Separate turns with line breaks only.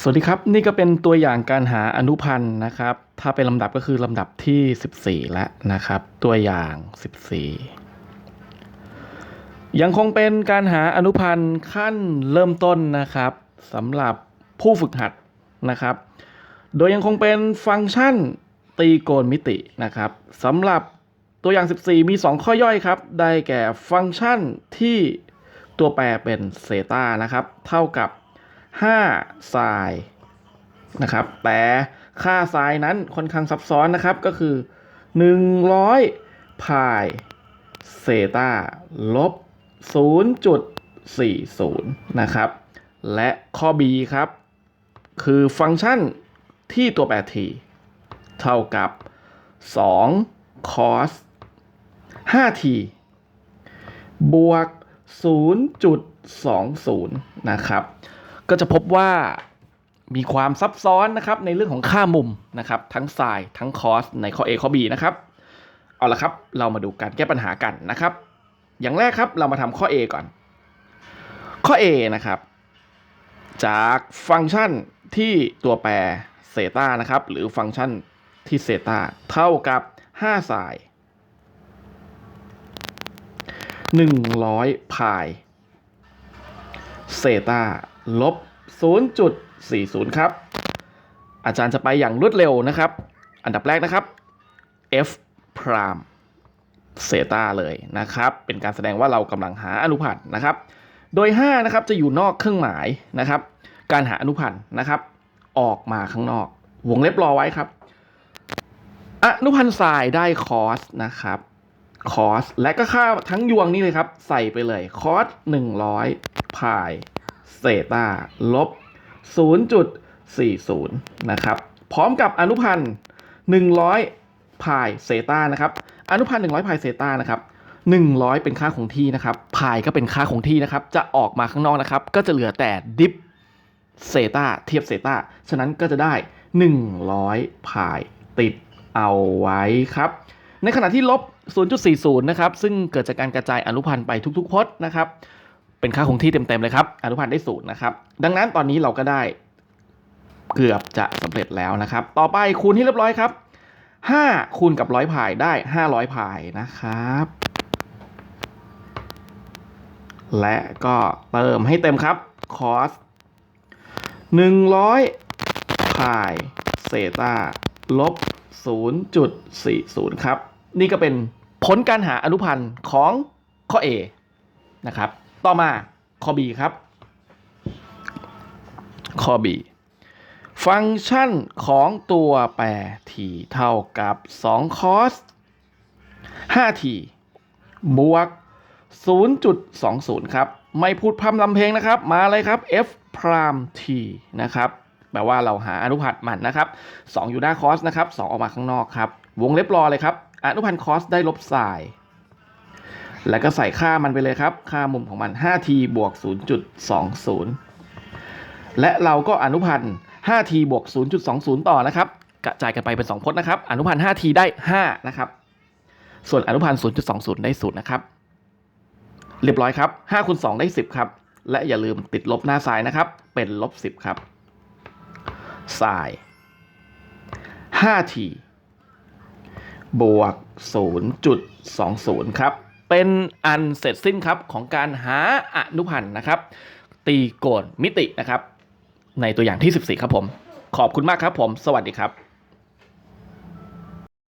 สวัสดีครับ นี่ก็เป็นตัวอย่างการหาอนุพันธ์นะครับ ถ้าเป็นลำดับก็คือลำดับที่ 14 แล้วนะครับ ตัวอย่าง 14 ยังคงเป็นการหาอนุพันธ์ขั้นเริ่มต้นนะครับสำหรับผู้ฝึกหัดนะครับ โดยยังคงเป็นฟังก์ชันตีโกณมิตินะครับสำหรับตัวอย่าง 14 มี 2 ข้อย่อยครับ ได้แก่ฟังก์ชันที่ตัวแปรเป็นเซตานะครับ เท่ากับ 5ไซน์นะครับ แต่ค่าไซน์นั้นค่อนข้างซับซ้อนนะครับก็คือ 100พายเซตาลบ 0.40 นะครับ และข้อ B ครับ คือฟังก์ชันที่ตัวแปร t เท่ากับ 2 cos 5t บวก 0.20 นะครับ ก็จะพบว่ามีความซับซ้อนนะครับในเรื่องของค่ามุมนะครับ ทั้ง sin ทั้ง cos ในข้อ A ข้อ B นะครับ เอาละครับ เรามาดูการแก้ปัญหากันนะครับ อย่างแรกครับเรามาทำข้อ A ก่อน ข้อ A นะครับ จากฟังก์ชันที่ตัวแปรเซตานะครับ หรือฟังก์ชันที่เซตาเท่ากับ5 sin 100พายเซตา ลบ 0.40 ครับ อาจารย์จะไปอย่างรวดเร็วนะครับ อันดับแรกนะครับ f prime เซตาเลยนะครับ เป็นการแสดงว่าเรากำลังหาอนุพันธ์นะครับ โดย 5 นะครับจะอยู่นอกเครื่องหมายนะครับ การหาอนุพันธ์นะครับ ออกมาข้างนอก วงเล็บรอไว้ครับ อนุพันธ์ทรายได้คอสนะครับคอสและก็ค่าทั้งยวงนี้เลยครับ ใส่ไปเลยคอส100พาย เซตาลบ 0.40 นะครับ พร้อมกับอนุพันธ์ 100 พายเซตานะครับ อนุพันธ์ 100 พายเซตานะครับ 100 เป็นค่าคงที่นะครับ พายก็เป็นค่าคงที่นะครับ จะออกมาข้างนอกนะครับ ก็จะเหลือแต่ดิฟเซตาเทียบเซตาฉะนั้นก็จะได้ 100 พายติดเอาไว้ครับ ในขณะที่ลบ 0.40 นะครับ ซึ่งเกิดจากการกระจายอนุพันธ์ไปทุกๆพจน์นะครับ เป็นค่าคงที่เต็มๆเลยครับ อนุพันธ์ได้ศูนย์นะครับ ดังนั้นตอนนี้เราก็ได้เกือบจะสำเร็จแล้วนะครับ ต่อไปคูณที่เรียบร้อยครับ 5 คูณกับร้อยพายได้ 500พายนะครับ และก็เติมให้เต็มครับ cos 100พายเซตาลบ 0.40 ครับ นี่ก็เป็นผลการหาอนุพันธ์ของข้อ A นะครับ ต่อมาข้อ B ครับข้อ B ฟังก์ชันของตัวแปร t เท่ากับ2 cos 5t บวก 0.20 ครับ ไม่พูดพร่ำลำเพลงนะครับ มาเลยครับ f prime t นะครับ แปลว่าเราหาอนุพันธ์มันนะครับ 2 อยู่หน้า cos นะครับ 2 ออกมาข้างนอกครับ วงเล็บรอเลยครับ อนุพันธ์ cos ได้ลบ sin แล้วก็ใส่ค่ามันไปเลยครับ ค่ามุมของมัน 5t บวก 0.20 และเราก็อนุพันธ์ 5t บวก 0.20 ต่อนะครับ กระจายกันไปเป็น 2 พจน์นะครับ อนุพันธ์ 5t ได้ 5 นะครับ ส่วนอนุพันธ์ 0.20 ได้ 0 นะครับ เรียบร้อยครับ5คูณ2ได้ 10 ครับ และอย่าลืมติดลบหน้าซ้ายนะครับ เป็นลบ 10 ครับ sin 5t บวก 0.20 ครับ เป็นอันเสร็จสิ้นครับของการหาอนุพันธ์นะครับ ตีโกณมิตินะครับ ในตัวอย่างที่ 14 ครับผม ขอบคุณมากครับผม สวัสดีครับ